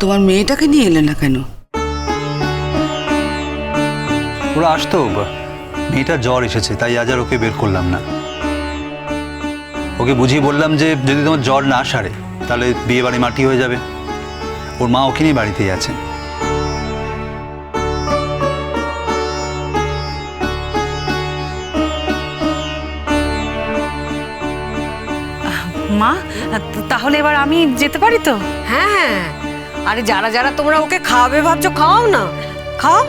তোমার মেয়েটাকে নিয়ে এলে না কেন? ওরা আসতো মেয়েটার জ্বর এসেছে তাই আজ আর ওকে বের করলাম না। ওকে বুঝিয়ে বললাম যে যদি তোমার জ্বর না সারে তাহলে বিয়ে বাড়ি মাটি হয়ে যাবে। ওর মা ওখানেই বাড়িতেই আছে। মা তাহলে এবার আমি যেতে পারি তো? হ্যাঁ হ্যাঁ। আরে যারা যারা তোমরা ওকে খাওয়াবে ভাবছ, খাওয়াও না। খাও।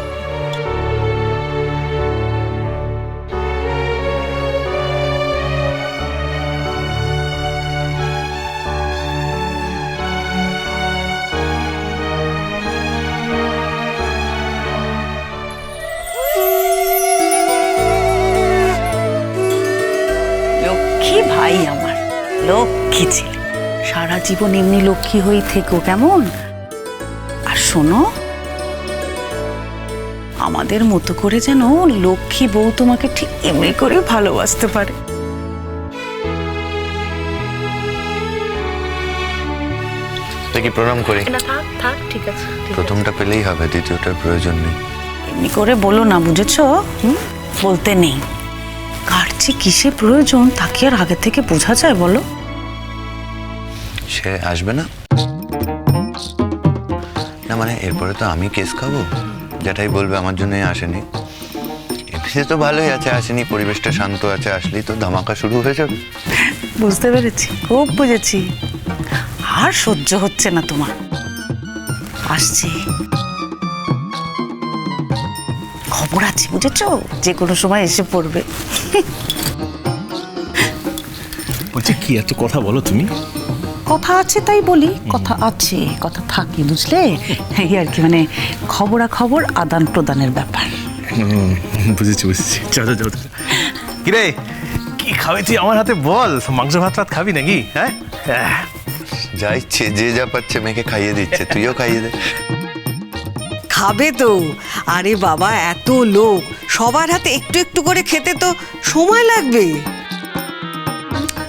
লক্ষ্মী ভাই আমার, লক্ষ্মী ছেলে। সারা জীবন এমনি লক্ষ্মী হয়ে থেকো, কেমন? শোনো। আমাদের মতো করে যেন লক্ষ্মী বউ তোমাকে ঠিক এমনি করে ভালোবাসতে পারে। কি প্রণাম করি? না থাক থাক ঠিক আছে প্রথমটা পেলেই হবে দ্বিতীয়টার প্রয়োজন নেই। এমনি করে বলো না বুঝেছ? বলতে নেই। কার যে কিসে প্রয়োজন তাকে আর আগে থেকে বোঝা যায় বলো? সে আসবে না? মানে এরপরে তো আমি কেস খাব? যেটাই বলবে আমার জন্যই আসেনি। এমনিতে তো ভালোই আছে আসেনি পরিবেশটা শান্ত আছে আসলেই তো ধামাকা শুরু হয়ে যাবে। বুঝতে পেরেছি খুব বুঝেছি। আর সহ্য হচ্ছে না তোমার। আসছি। খবর আছে বুঝেছ? যে কোনো সময় এসে পড়বে। বলছি কি এত কথা বলো তুমি? কথা আছে তাই বলি কথা আছে কথা থাকে বুঝলে? এই আর কি মানে খবরা খবর আদান প্রদানের ব্যাপার। বুঝেছি বুঝেছি। যাও যাও যাও কিরে কি খাবি তুই? আমার হাতে বল মাংস ভাত ভাত খাবি নাকি? হ্যাঁ? আহ, যা ইচ্ছে যে যা পাচ্ছে মেয়েকে খাইয়ে দিচ্ছে তুইও খাইয়ে দে। খাবে তো। আরে বাবা এত লোক। সবার হাতে একটু একটু করে খেতে তো সময় লাগবে।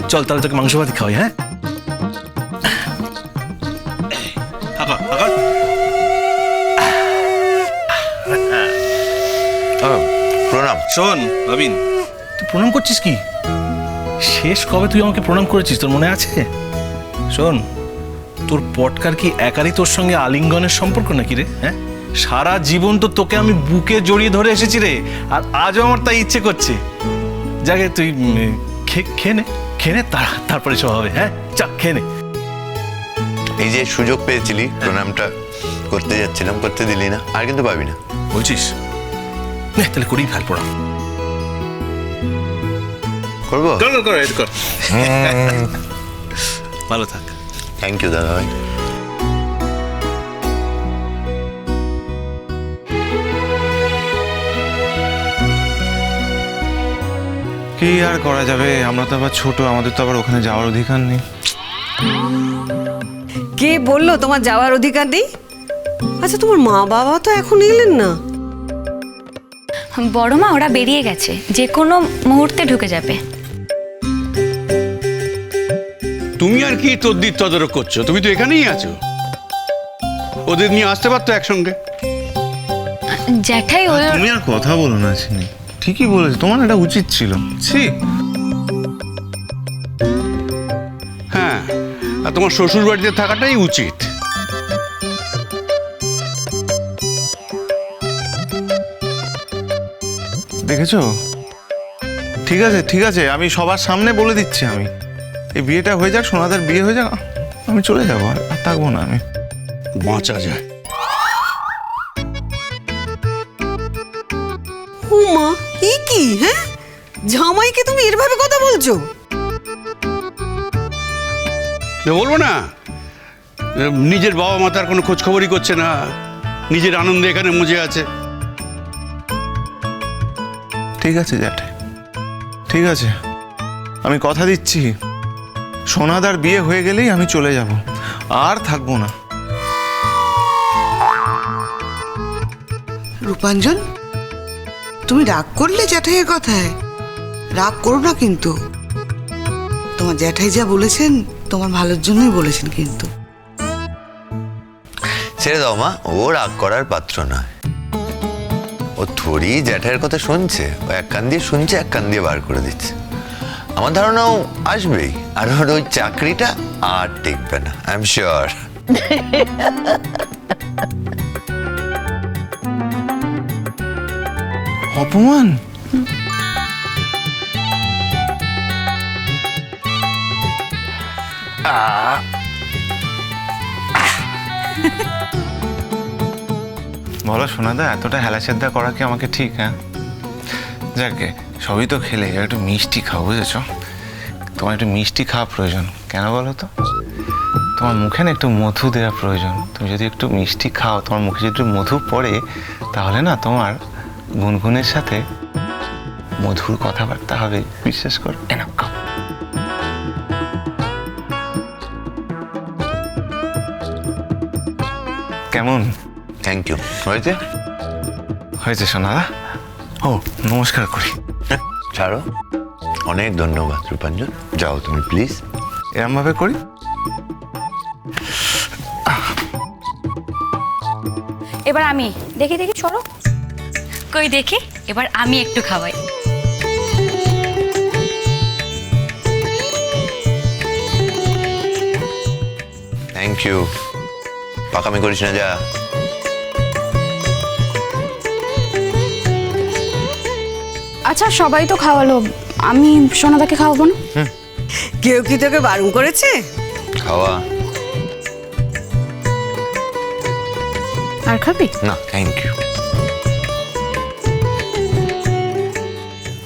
চল তাহলে তোকে মাংস ভাত খাওয়াই হ্যাঁ? প্রণাম। শোন রবিন তুই প্রণাম করছিস কি? শেষ কবে তুই আমাকে প্রণাম করেছিস তোর মনে আছে? শোন তোর পটকার কি একারই তোর সঙ্গে আলিঙ্গনের সম্পর্ক নাকি রে হ্যাঁ? সারা জীবন তো তোকে আমি বুকে জড়িয়ে ধরে এসেছি রে আর আজও আমার তাই ইচ্ছে করছে। যাকে তুই খেয়ে নে খেয়ে নে তারপরে সব হবে হ্যাঁ? চা খেয়ে নে। এই যে সুযোগ পেয়েছিলি প্রণামটা করতে যাচ্ছিলাম করতে দিলি না আর কিন্তু পাবি না। বলছিস? নে তাহলে করেই ফেল প্রণাম করব? কর কর, কর কর। ভালো থাক। থ্যাংক ইউ দাদা ভাই কি আর করা যাবে? আমরা তো আবার ছোট আমাদের তো আবার ওখানে যাওয়ার অধিকার নেই। কে বলল তোমার যাওয়ার অধিকার নেই? আচ্ছা তোমার মা বাবা তো এখন এলেন না। বড় মা ওরা বেরিয়ে গেছে। যে কোনো মুহূর্তে ঢুকে যাবে। তুমি আর কি তদ্দির তদারক করছ? তুমি তো এখানেই আছো। ওদের নিয়ে আসতে পারতো একসঙ্গে। জ্যাঠাই ওর তুমি আর কথা বলো না চিনি ঠিকই বলেছ তোমার এটা উচিত ছিল। ছি। হ্যাঁ আর তোমার শ্বশুর বাড়িতে থাকাটাই উচিত। দেখেছ? ঠিক আছে ঠিক আছে আমি সবার সামনে বলে দিচ্ছি আমি। এই বিয়েটা হয়ে যাক সোনাদের বিয়ে হয়ে যাক আমি চলে যাব আর আর থাকব না আমি। বাঁচা যায়। উমা ই কি হ্যাঁ? জামাইকে তুমি এরভাবে কথা বলছো? তো বলব না। নিজের বাবা মা তার কোনো খোঁজ খবরই করছে না। নিজের আনন্দে এখানে মজে আছে। ঠিক আছে জ্যাঠাই ঠিক আছে। আমি কথা দিচ্ছি। সোনাদার বিয়ে হয়ে গেলেই আমি চলে যাব। আর থাকব না। রূপাঞ্জন তুমি রাগ করলে জ্যাঠাইয়ের কথায়? রাগ করো না কিন্তু। তোমার জ্যাঠাই যা বলেছেন তোমার ভালোর জন্যই বলেছেন কিন্তু। ছেড়ে দাও মা ও রাগ করার পাত্র নয়। ও থরি জ্যাঠাইয়ের কথা শুনছে, ও এক কান দিয়ে শুনছে, এক কান দিয়ে বার করে দিচ্ছে। আমার ধারণাও আসবেই, আর ওর ওই চাকরিটা আর টিকবে না আই এম শিওর অপমান? বলো সোনাদা, এতটা হেলাচেদ্দা করা কি আমাকে ঠিক হ্যাঁ? যাকে সবই তো খেলে একটু মিষ্টি খাও, বুঝেছ? তোমার একটু মিষ্টি খাওয়া প্রয়োজন, কেন বলো তো? তোমার মুখে না একটু মধু দেওয়া প্রয়োজন, তুমি যদি একটু মিষ্টি খাও, তোমার মুখে যদি মধু পড়ে, তাহলে না তোমার গুনগুনের সাথে মধুর কথাবার্তা হবে, বিশ্বাস করো। এনা, খাও। কেমন? থ্যাংক ইউ হয়েছে? হয়েছে সোনাদা ও নমস্কার করি। ছাড়ো। অনেক ধন্যবাদ রূপাঞ্জন। যাও তুমি প্লিজ এরমভাবে করি? এবার আমি। দেখি দেখি চলো। কই দেখি। এবার আমি একটু খাওয়াই। থ্যাংক ইউ পাকামি করিস না যা। আচ্ছা সবাই তো খাওয়ালো। আমি সোনাদাকে খাওয়াবো না? কেউ কি তোকে বারণ করেছে? খাওয়া। আর খাবি? না thank you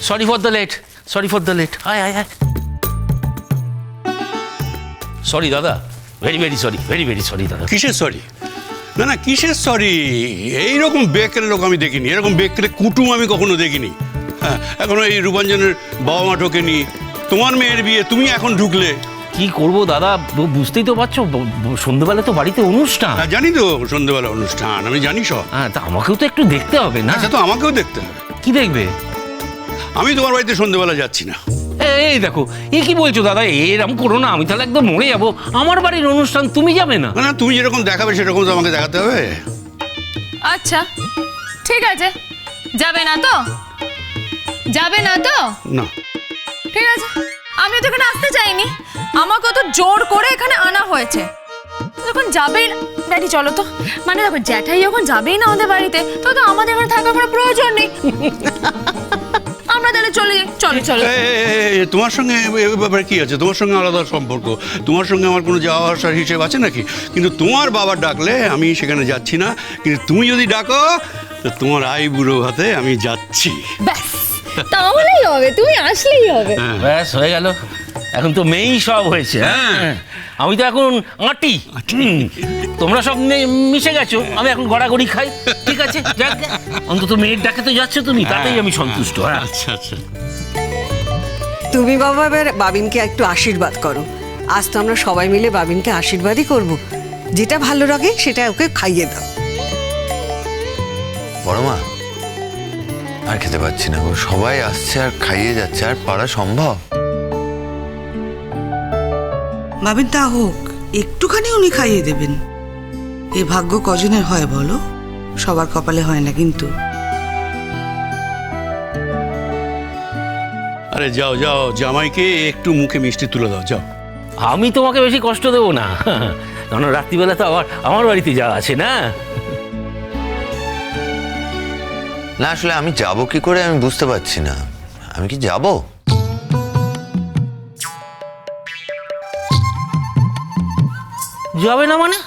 sorry for the late sorry for the late আয় আয় আয় সরি দাদা। Very very sorry very very sorry দাদা। কিসের সরি না না কিসের সরি এইরকম বেকরে লোক আমি দেখিনি। এরকম বেকরে কুটুম আমি কখনো দেখিনি। হ্যাঁ এখনও এই রূপাঞ্জনের বাবা মা ঢোকেনি। তোমার মেয়ের বিয়ে তুমি এখন ঢুকলে। কি করব দাদা? বুঝতেই তো পারছ সন্ধ্যেবেলা তো বাড়িতে অনুষ্ঠান। হ্যাঁ জানি তো সন্ধ্যেবেলা অনুষ্ঠান আমি জানি সব। হ্যাঁ তা আমাকেও তো একটু দেখতে হবে না? আচ্ছা তো আমাকেও দেখতে হবে। কি দেখবে? আমি তোমার বাড়িতে সন্ধ্যেবেলা যাচ্ছি না। এই দেখো এ কি বলছো দাদা? এরকম করো না আমি তাহলে একদম মরে যাব। আমার বাড়ির অনুষ্ঠান তুমি যাবে না? না না তুমি যেরকম দেখাবে সেরকম তো আমাকে দেখাতে হবে। আচ্ছা ঠিক আছে। যাবে না তো? যাবে না তো? না। ঠিক আছে। আমি তো এখানে আসতে চাইনি। আমাকে তো জোর করে এখানে আনা হয়েছে। যখন যাবেই না ড্যাডি চলো তো। মানে দেখো জ্যাঠাই যখন যাবেই না আমাদের বাড়িতে তো তো আমাদের এখানে থাকার কোনো প্রয়োজন নেই। আমরা তাহলে চলে যাই। চলো চলো। এ, এ, এ, এ, তোমার সঙ্গে এ ব্যাপারে কি আছে? তোমার সঙ্গে আলাদা সম্পর্ক। তোমার সঙ্গে আমার কোনো যাওয়া আসার হিসেব আছে নাকি? কিন্তু তোমার বাবার ডাকলে আমি সেখানে যাচ্ছি না। কিন্তু তুমি যদি ডাকো তো তোমার আই বুড়ো হাতে আমি যাচ্ছি। ব্যাস। তাহলেই হবে তুমি আসলেই হবে। ব্যাস হয়ে গেল। এখন তো মেয়েই সব হয়েছে হ্যাঁ? আমি তো এখন আঁটি। তোমরা সব মিশে গেছো। আমি এখন গড়াগড়ি খাই। ঠিক আছে যাক। অন্তত মেয়ের ডাকে তো যাচ্ছ তুমি তাতেই আমি সন্তুষ্ট হ্যাঁ? আচ্ছা আচ্ছা। তুমি বাবা এবার বাবিনকে একটু আশীর্বাদ করো। আজ তো আমরা সবাই মিলে বাবিনকে আশীর্বাদই করব। যেটা ভালো লাগে সেটা ওকে খাইয়ে দাও। বড় মা আর খেতে পাচ্ছি না গো। সবাই আসছে আর খাইয়ে যাচ্ছে। আর পারা সম্ভব? ভাবেন তা হোক একটুখানি উনি খাইয়ে দেবেন। এ ভাগ্য কজনের হয় বলো? সবার কপালে হয় না কিন্তু। আরে যাও যাও জামাইকে একটু মুখে মিষ্টি তুলে দাও যাও। আমি তোমাকে বেশি কষ্ট দেবো না। কারণ রাত্রিবেলা তো আবার আমার বাড়িতে যাওয়া আছে না? না আসলে আমি যাব কি করে আমি বুঝতে পারছি না। আমি কি যাব? যাবে না মানে?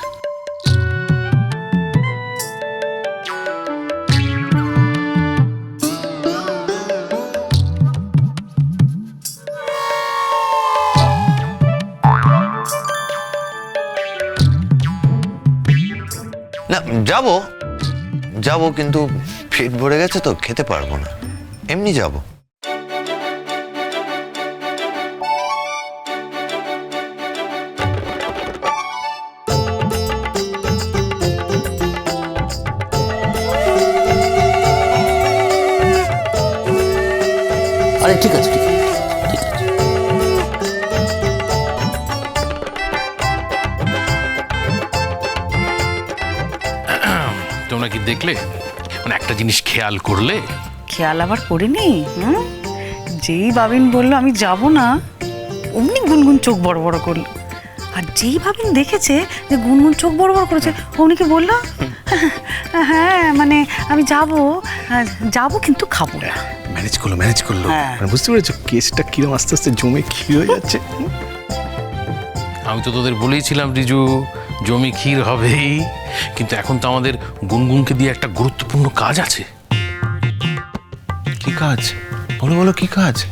না যাব। যাব কিন্তু পেট ভরে গেছে তো খেতে পারব না। এমনি যাব। আরে ঠিক আছে ঠিক আছে। তোমরা কি দেখলে? মানে একটা জিনিস খেয়াল করলে? খেয়াল আবার করিনি? হুম? যেই বাবিন বলল আমি যাব না অমনি গুনগুন চোখ বড় বড় করল। আর যেই বাবিন দেখেছে যে গুনগুন চোখ বড় বড় করেছে অমনি কি বলল হ্যাঁ মানে আমি যাব যাব কিন্তু খাব না। ম্যানেজ করল ম্যানেজ করল। হ্যাঁ। মানে বুঝতে পেরেছ কেসটা কিরম আস্তে আস্তে জমে কি হয়ে যাচ্ছে। আমি তো তোদের বলেইছিলাম রিজু জমি ক্ষীর হবেই। কিন্তু এখন তো আমাদের গুনগুনকে দিয়ে একটা গুরুত্বপূর্ণ কাজ আছে। কি কাজ? বলো বলো কি কাজ?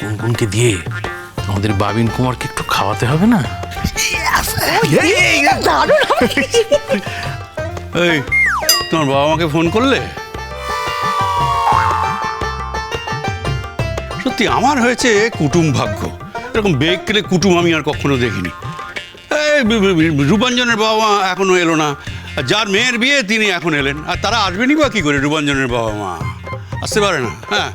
গুনগুনকে দিয়ে আমাদের বাবিন কুমারকে একটু খাওয়াতে হবে না? এই তোমার বাবা মাকে ফোন করলে? সত্যি আমার হয়েছে কুটুম ভাগ্য। এরকম বেগ কেলে কুটুম আমি আর কখনো দেখিনি। রূপাঞ্জনের বাবা মা এখনও এলো না। যার মেয়ের বিয়ে তিনি এখন এলেন। আর তারা আসবেনই বা কী করে রূপাঞ্জনের বাবা মা আসতে পারে না হ্যাঁ।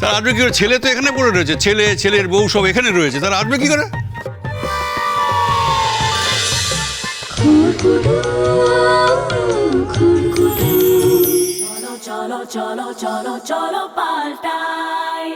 তারা আসবে কী করে? ছেলে তো এখানে পড়ে রয়েছে। ছেলে, ছেলের বউ সব এখানে রয়েছে। তারা আসবে কী করে? চলো চলো চলো চলো, পাল্টাই।